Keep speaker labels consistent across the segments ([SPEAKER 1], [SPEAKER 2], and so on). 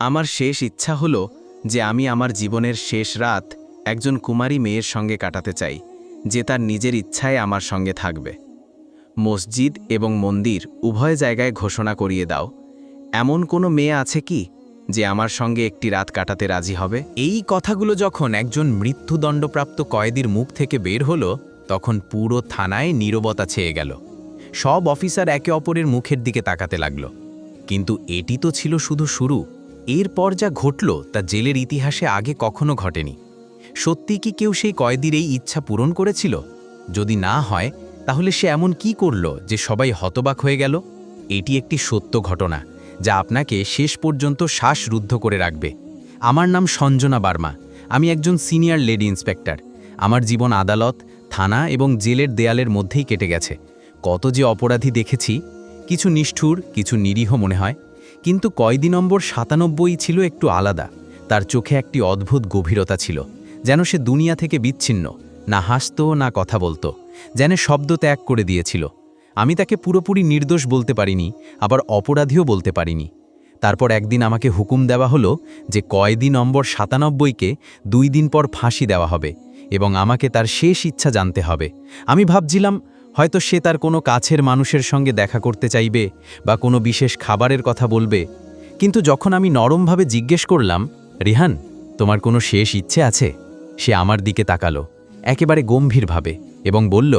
[SPEAKER 1] আমার শেষ ইচ্ছা হলো যে আমি আমার জীবনের শেষ রাত একজন কুমারী মেয়ের সঙ্গে কাটাতে চাই, যে তার নিজের ইচ্ছায় আমার সঙ্গে থাকবে। মসজিদ এবং মন্দির উভয় জায়গায় ঘোষণা করিয়ে দাও। এমন কোনো মেয়ে আছে কি যে আমার সঙ্গে একটি রাত কাটাতে রাজি হবে?
[SPEAKER 2] এই কথাগুলো যখন একজন মৃত্যুদণ্ডপ্রাপ্ত কয়েদির মুখ থেকে বের হলো, তখন পুরো থানায় নীরবতা ছেয়ে গেল। সব অফিসার একে অপরের মুখের দিকে তাকাতে লাগল। কিন্তু এটি তো ছিল শুধু শুরু। এরপর যা ঘটল তা জেলের ইতিহাসে আগে কখনো ঘটেনি। সত্যি কি কেউ সেই কয়েদির এই ইচ্ছা পূরণ করেছিল? যদি না হয়, তাহলে সে এমন কি করল যে সবাই হতবাক হয়ে গেল? এটি একটি সত্য ঘটনা, যা আপনাকে শেষ পর্যন্ত শ্বাসরুদ্ধ করে রাখবে। আমার নাম সঞ্জনা বার্মা। আমি একজন সিনিয়র লেডি ইন্সপেক্টর। আমার জীবন আদালত, থানা এবং জেলের দেয়ালের মধ্যেই কেটে গেছে। কত যে অপরাধী দেখেছি, কিছু নিষ্ঠুর, কিছু নিরীহ মনে হয়। কিন্তু কয়দি নম্বর সাতানব্বই ছিল একটু আলাদা। তার চোখে একটি অদ্ভুত গভীরতা ছিল, যেন সে দুনিয়া থেকে বিচ্ছিন্ন, না হাসত, না কথা বলতো, যেন শব্দ ত্যাগ করে দিয়েছিল। আমি তাকে পুরোপুরি নির্দোষ বলতে পারিনি, আবার অপরাধীও বলতে পারিনি। তারপর একদিন আমাকে হুকুম দেওয়া হলো যে কয়দি নম্বর সাতানব্বইকে দুই দিন পর ফাঁসি দেওয়া হবে এবং আমাকে তার শেষ ইচ্ছা জানতে হবে। আমি ভাবছিলাম হয়তো সে তার কোনো কাছের মানুষের সঙ্গে দেখা করতে চাইবে বা কোনো বিশেষ খাবারের কথা বলবে। কিন্তু যখন আমি নরমভাবে জিজ্ঞেস করলাম, রিহান, তোমার কোনো শেষ ইচ্ছে আছে? সে আমার দিকে তাকালো, একেবারে গম্ভীরভাবে, এবং বলল,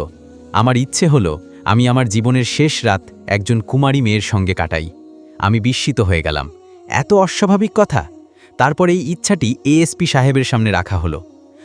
[SPEAKER 2] আমার ইচ্ছে হলো আমি আমার জীবনের শেষ রাত একজন কুমারী মেয়ের সঙ্গে কাটাই। আমি বিস্মিত হয়ে গেলাম। এত অস্বাভাবিক কথা? তারপর এই ইচ্ছাটি এএসপি সাহেবের সামনে রাখা হলো।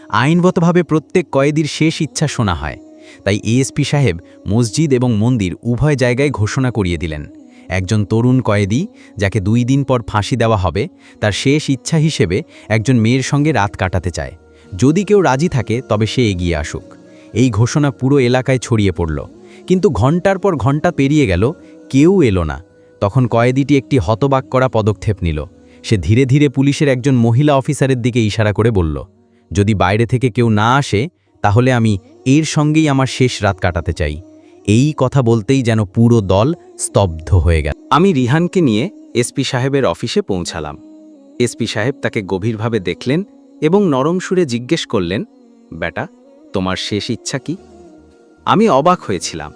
[SPEAKER 2] আইনগতভাবে প্রত্যেক কয়েদির শেষ ইচ্ছা শোনা হয়। তাই এএসপি সাহেব মসজিদ এবং মন্দির উভয় জায়গায় ঘোষণা করিয়ে দিলেন। একজন তরুণ কয়েদি, যাকে দুই দিন পর ফাঁসি দেওয়া হবে, তার শেষ ইচ্ছা হিসেবে একজন মেয়ের সঙ্গে রাত কাটাতে চায়। যদি কেউ রাজি থাকে, তবে সে এগিয়ে আসুক। এই ঘোষণা পুরো এলাকায় ছড়িয়ে পড়ল। কিন্তু ঘণ্টার পর ঘণ্টা পেরিয়ে গেল, কেউ এলো না। তখন কয়েদিটি একটি হতবাক করা পদক্ষেপ নিল। সে ধীরে ধীরে পুলিশের একজন মহিলা অফিসারের দিকে ইশারা করে বলল, যদি বাইরে থেকে কেউ না আসে, তাহলে আমি এর সঙ্গেই আমার শেষ রাত কাটাতে চাই। এই কথা বলতেই যেন পুরো দল স্তব্ধ হয়ে গেল।
[SPEAKER 1] আমি রিহানকে নিয়ে এসপি সাহেবের অফিসে পৌঁছালাম। এসপি সাহেব তাকে গভীরভাবে দেখলেন এবং নরম সুরে জিজ্ঞেস করলেন, বেটা, তোমার শেষ ইচ্ছা কি? আমি অবাক হয়েছিলাম।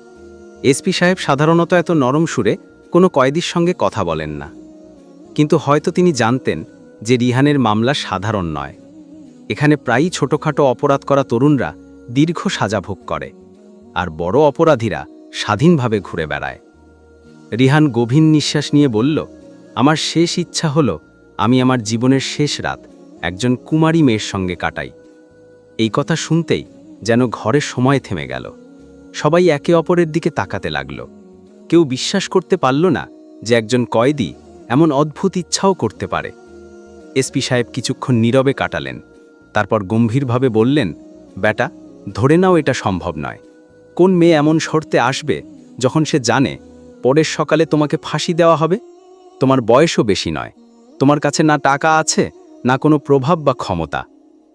[SPEAKER 1] এসপি সাহেব সাধারণত এত নরম সুরে কোনো কয়েদির সঙ্গে কথা বলেন না। কিন্তু হয়তো তিনি জানতেন যে রিহানের মামলা সাধারণ নয়। এখানে প্রায়ই ছোটখাটো অপরাধ করা তরুণরা দীর্ঘ সাজা ভোগ করে আর বড় অপরাধীরা স্বাধীনভাবে ঘুরে বেড়ায়। রিহান গভীর নিঃশ্বাস নিয়ে বলল, আমার শেষ ইচ্ছা হলো আমি আমার জীবনের শেষ রাত একজন কুমারী মেয়ের সঙ্গে কাটাই। এই কথা শুনতেই যেন ঘরে সময় থেমে গেল। সবাই একে অপরের দিকে তাকাতে লাগল। কেউ বিশ্বাস করতে পারল না যে একজন কয়েদি এমন অদ্ভুত ইচ্ছাও করতে পারে। এসপি সাহেব কিছুক্ষণ নীরবে কাটালেন, তারপর গম্ভীরভাবে বললেন, বেটা ধরে নাও এটা সম্ভব নয়। কোন মেয়ে এমন শর্তে আসবে যখন সে জানে পরের সকালে তোমাকে ফাঁসি দেওয়া হবে? তোমার বয়সও বেশি নয়। তোমার কাছে না টাকা আছে, না কোনো প্রভাব বা ক্ষমতা।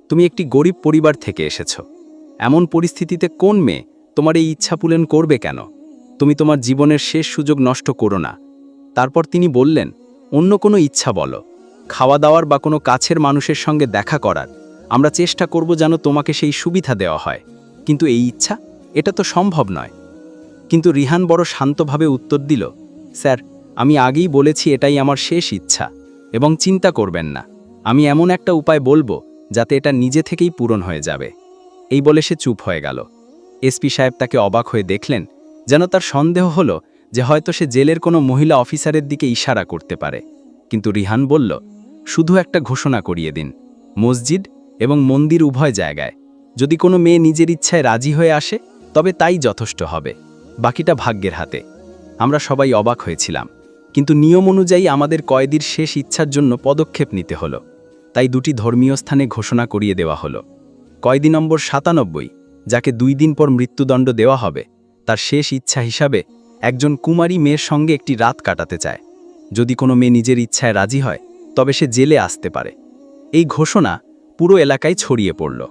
[SPEAKER 1] তুমি একটি গরিব পরিবার থেকে এসেছ। এমন পরিস্থিতিতে কোন মেয়ে তোমার এই ইচ্ছা পূরণ করবে কেন? তুমি তোমার জীবনের শেষ সুযোগ নষ্ট করো না। তারপর তিনি বললেন, অন্য কোনো ইচ্ছা বলো। খাওয়া দাওয়ার বা কোনো কাছের মানুষের সঙ্গে দেখা করার। আমরা চেষ্টা করব যেন তোমাকে সেই সুবিধা দেওয়া হয়। কিন্তু এই ইচ্ছা, এটা তো সম্ভব নয়। কিন্তু রিহান বড় শান্তভাবে উত্তর দিল, স্যার, আমি আগেই বলেছি এটাই আমার শেষ ইচ্ছা, এবং চিন্তা করবেন না। আমি এমন একটা উপায় বলব, যাতে এটা নিজে থেকেই পূরণ হয়ে যাবে। এই বলে সে চুপ হয়ে গেল। এসপি সাহেব তাকে অবাক হয়ে দেখলেন, যেন তার সন্দেহ হলো যে হয়তো সে জেলের কোনো মহিলা অফিসারের দিকে ইশারা করতে পারে। কিন্তু রিহান বলল, শুধু একটা ঘোষণা করিয়ে দিন। মসজিদ এবং মন্দির উভয় জায়গায়। যদি কোনো মেয়ে নিজের ইচ্ছায় রাজি হয়ে আসে, তবে তাই যথেষ্ট হবে। বাকিটা ভাগ্যের হাতে। আমরা সবাই অবাক হয়েছিলাম। কিন্তু নিয়ম অনুযায়ী আমাদের কয়েদির শেষ ইচ্ছার জন্য পদক্ষেপ নিতে হলো। তাই দুটি ধর্মীয় স্থানে ঘোষণা করিয়ে দেওয়া হলো। কয়েদি নম্বর সাতানব্বই, যাকে দুই দিন পর মৃত্যুদণ্ড দেওয়া হবে, তার শেষ ইচ্ছা হিসাবে একজন কুমারী মেয়ের সঙ্গে একটি রাত কাটাতে চায়। যদি কোনো মেয়ে নিজের ইচ্ছায় রাজি হয়, তবে সে জেলে আসতে পারে। এই ঘোষণা পুরো এলাকায় ছড়িয়ে পড়ল।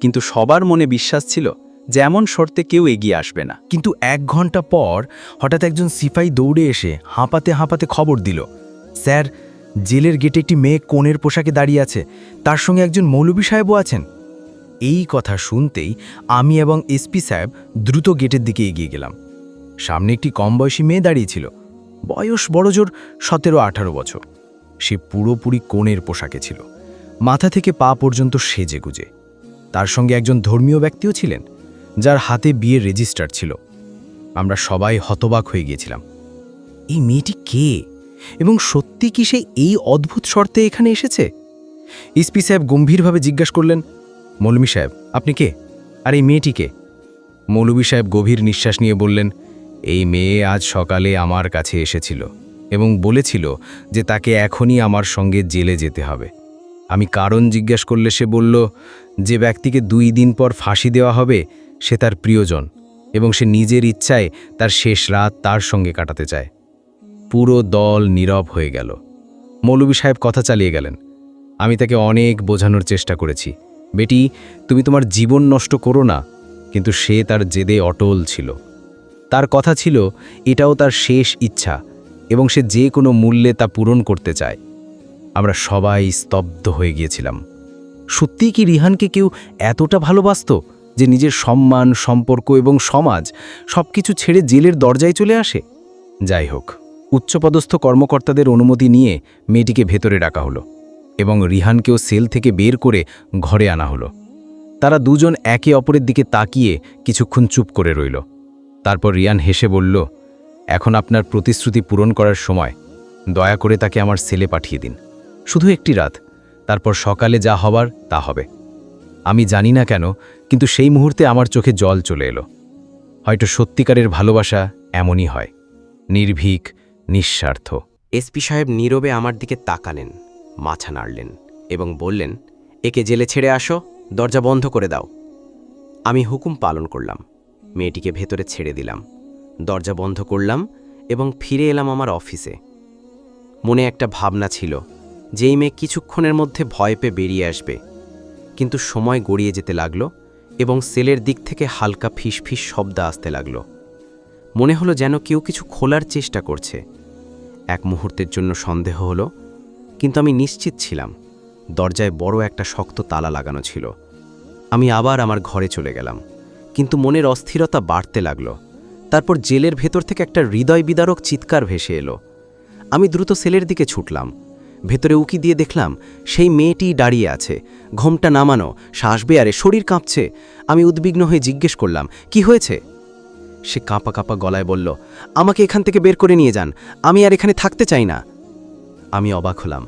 [SPEAKER 1] কিন্তু সবার মনে বিশ্বাস ছিল যে এমন শর্তে কেউ এগিয়ে আসবে না।
[SPEAKER 3] কিন্তু এক ঘণ্টা পর হঠাৎ একজন সিপাই দৌড়ে এসে হাঁপাতে হাঁপাতে খবর দিল। স্যার, জেলের গেটে একটি মেয়ে কোণের পোশাকে দাঁড়িয়ে আছে। তার সঙ্গে একজন মৌলবী সাহেবও আছেন। এই কথা শুনতেই আমি এবং এসপি সাহেব দ্রুত গেটের দিকে এগিয়ে গেলাম। সামনে একটি কম বয়সী মেয়ে দাঁড়িয়েছিল বয়স বড়জোর সতেরো আঠারো বছর। সে পুরোপুরি কোণের পোশাকে ছিল। মাথা থেকে পা পর্যন্ত সেজে গুজে তার সঙ্গে একজন ধর্মীয় ব্যক্তিও ছিলেন, যার হাতে বিয়ের রেজিস্টার ছিল। আমরা সবাই হতবাক হয়ে গিয়েছিলাম। এই মেয়েটি কে? এবং সত্যি কি সে এই অদ্ভুত শর্তে এখানে এসেছে? ইসপি সাহেব গম্ভীরভাবে জিজ্ঞাসা করলেন মৌলবী সাহেব, আপনি কে? আর এই মেয়েটি কে? মৌলবী সাহেব গভীর নিঃশ্বাস নিয়ে বললেন, এই মেয়ে আজ সকালে আমার কাছে এসেছিল এবং বলেছিল যে তাকে এখনই আমার সঙ্গে জেলে যেতে হবে। আমি কারণ জিজ্ঞেস করলে সে বলল, যে ব্যক্তিকে দুই দিন পর ফাঁসি দেওয়া হবে, সে তার প্রিয়জন এবং সে নিজের ইচ্ছায় তার শেষ রাত তার সঙ্গে কাটাতে চায়। পুরো দল নীরব হয়ে গেল। মৌলবী সাহেব কথা চালিয়ে গেলেন। আমি তাকে অনেক বোঝানোর চেষ্টা করেছি। বেটি, তুমি তোমার জীবন নষ্ট করো না, কিন্তু সে তার জেদে অটল ছিল। তার কথা ছিল, এটাও তার শেষ ইচ্ছা এবং সে যে কোনো মূল্যে তা পূরণ করতে চায়। আমরা সবাই স্তব্ধ হয়ে গিয়েছিলাম। সত্যিই কি রিহানকে কেউ এতটা ভালোবাসত যে নিজের সম্মান, সম্পর্ক এবং সমাজ সব কিছু ছেড়ে জেলের দরজায় চলে আসে? যাই হোক, উচ্চপদস্থ কর্মকর্তাদের অনুমতি নিয়ে মেয়েটিকে ভেতরে ডাকা হলো এবং রিহানকেও সেল থেকে বের করে ঘরে আনা হলো। তারা দুজন একে অপরের দিকে তাকিয়ে কিছুক্ষণ চুপ করে রইল। তারপর রিয়ান হেসে বলল, এখন আপনার প্রতিশ্রুতি পূরণ করার সময়। দয়া করে তাকে আমার সেলে পাঠিয়ে দিন। শুধু একটি রাত। তারপর সকালে যা হবার, তা হবে। আমি জানি না কেন, কিন্তু সেই মুহূর্তে আমার চোখে জল চলে এলো। হয়তো সত্যিকারের ভালোবাসা এমনই হয়। নির্ভীক, নিঃস্বার্থ।
[SPEAKER 1] এসপি সাহেব নীরবে আমার দিকে তাকালেন, মাথা নাড়লেন এবং বললেন, একে জেলে ছেড়ে আসো, দরজা বন্ধ করে দাও। আমি হুকুম পালন করলাম, মেয়েটিকে ভেতরে ছেড়ে দিলাম, দরজা বন্ধ করলাম এবং ফিরে এলাম আমার অফিসে। মনে একটা ভাবনা ছিল যেই মেয়ে কিছুক্ষণের মধ্যে ভয় পেয়ে বেরিয়ে আসবে। কিন্তু সময় গড়িয়ে যেতে লাগল এবং সেলের দিক থেকে হালকা ফিসফিস শব্দ আসতে লাগল। মনে হলো যেন কেউ কিছু খোলার চেষ্টা করছে। এক মুহূর্তের জন্য সন্দেহ হলো, কিন্তু আমি নিশ্চিত ছিলাম, দরজায় বড় একটা শক্ত তালা লাগানো ছিল। আমি আবার আমার ঘরে চলে গেলাম, কিন্তু মনের অস্থিরতা বাড়তে লাগল। তারপর জেলের ভেতর থেকে একটা হৃদয় বিদারক চিৎকার ভেসে এলো। আমি দ্রুত সেলের দিকে ছুটলাম। ভেতরে উকি দিয়ে দেখলাম, সেই মেয়েটি দাঁড়িয়ে আছে। ঘোমটা নামানো, শ্বাস বেয়ারে, শরীর কাঁপছে। আমি উদ্বিগ্ন হয়ে জিজ্ঞেস করলাম, কি হয়েছে? সে কাঁপা কাঁপা গলায় বলল, আমাকে এখান থেকে বের করে নিয়ে যান, আমি আর এখানে থাকতে চাই না। আমি অবাক হলাম,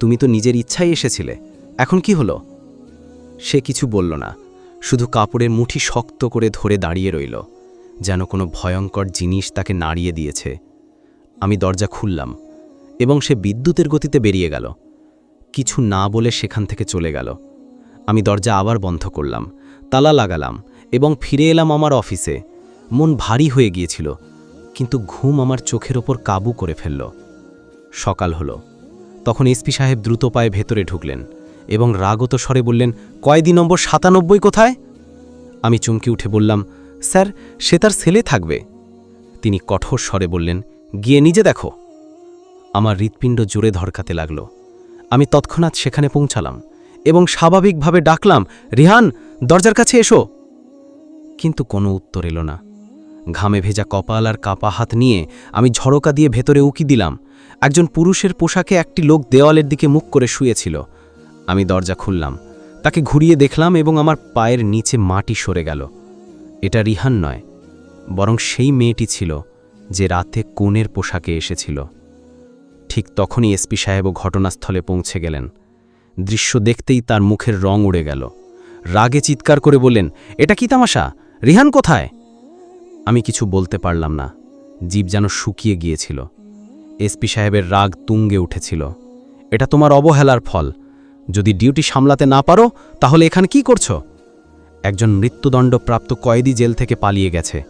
[SPEAKER 1] তুমি তো নিজের ইচ্ছাই এসেছিলে, এখন কি হলো? সে কিছু বলল না, শুধু কাপড়ের মুঠি শক্ত করে ধরে দাঁড়িয়ে রইল, যেন কোনো ভয়ঙ্কর জিনিস তাকে নাড়িয়ে দিয়েছে। আমি দরজা খুললাম এবং সে বিদ্যুতের গতিতে বেরিয়ে গেল। কিছু না বলে সেখান থেকে চলে গেল। আমি দরজা আবার বন্ধ করলাম, তালা লাগালাম এবং ফিরে এলাম আমার অফিসে। মন ভারী হয়ে গিয়েছিল, কিন্তু ঘুম আমার চোখের ওপর কাবু করে ফেলল। সকাল হলো। তখন এসপি সাহেব দ্রুত পায়ে ভেতরে ঢুকলেন এবং রাগত স্বরে বললেন কয়দি নম্বর সাতানব্বই কোথায়? আমি চমকে উঠে বললাম, স্যার, সে তার ছেলে থাকবে। তিনি কঠোর স্বরে বললেন, গিয়ে নিজে দেখো। আমার হৃৎপিণ্ড জোরে ধরকাতে লাগল। আমি তৎক্ষণাৎ সেখানে পৌঁছালাম এবং স্বাভাবিকভাবে ডাকলাম, রিহান, দরজার কাছে এসো! কিন্তু কোনো উত্তর এলো না। ঘামে ভেজা কপাল আর কাপা হাত নিয়ে আমি ঝড়কা দিয়ে ভেতরে উকি দিলাম। একজন পুরুষের পোশাকে একটি লোক দেওয়ালের দিকে মুখ করে শুয়েছিল। আমি দরজা খুললাম। তাকে ঘুরিয়ে দেখলাম এবং আমার পায়ের নিচে মাটি সরে গেল। এটা রিহান নয়, বরং সেই মেয়েটি ছিল যে রাতে কোণের পোশাকে এসেছিল। ঠিক তখনই এসপি সাহেবও ঘটনাস্থলে পৌঁছে গেলেন। দৃশ্য দেখতেই তার মুখের রং উড়ে গেল। রাগে চিৎকার করে বললেন, এটা কি তামাশা? রিহান কোথায়? আমি কিছু বলতে পারলাম না। জীব যেন শুকিয়ে গিয়েছিল। এসপি সাহেবের রাগ তুঙ্গে উঠেছিল। এটা তোমার অবহেলার ফল। যদি ডিউটি সামলাতে না পারো, তাহলে এখানে কি করছ? একজন মৃত্যুদণ্ডপ্রাপ্ত কয়েদি জেল থেকে পালিয়ে গেছে।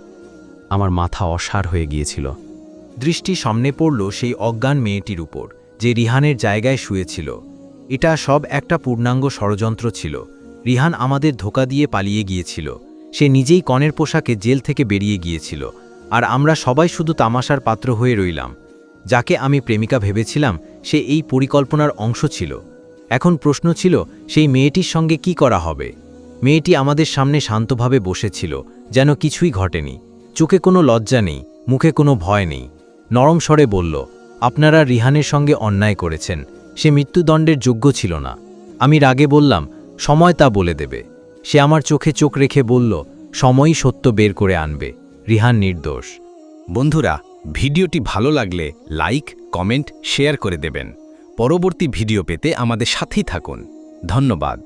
[SPEAKER 1] আমার মাথা অসার হয়ে গিয়েছিল।
[SPEAKER 2] দৃষ্টি সামনে পড়ল সেই অজ্ঞান মেয়েটির উপর, যে রিহানের জায়গায় শুয়েছিল। এটা সব একটা পূর্ণাঙ্গ ষড়যন্ত্র ছিল। রিহান আমাদের ধোকা দিয়ে পালিয়ে গিয়েছিল। সে নিজেই কনের পোশাকে জেল থেকে বেরিয়ে গিয়েছিল। আর আমরা সবাই শুধু তামাশার পাত্র হয়ে রইলাম।
[SPEAKER 3] যাকে আমি প্রেমিকা ভেবেছিলাম, সে এই পরিকল্পনার অংশ ছিল। এখন প্রশ্ন ছিল, সেই মেয়েটির সঙ্গে কি করা হবে? মেয়েটি আমাদের সামনে শান্তভাবে বসেছিল, যেন কিছুই ঘটেনি। চোখে কোনো লজ্জা নেই, মুখে কোনো ভয় নেই। নরম স্বরে বলল, আপনারা রিহানের সঙ্গে অন্যায় করেছেন। সে মৃত্যুদণ্ডের যোগ্য ছিল না। আমি রাগে বললাম, সময় তা বলে দেবে। সে আমার চোখে চোখ রেখে বলল, সময়ই সত্য বের করে আনবে। রিহান নির্দোষ।
[SPEAKER 2] বন্ধুরা, ভিডিওটি ভালো লাগলে লাইক, কমেন্ট, শেয়ার করে দেবেন। পরবর্তী ভিডিও পেতে আমাদের সাথেই থাকুন। ধন্যবাদ।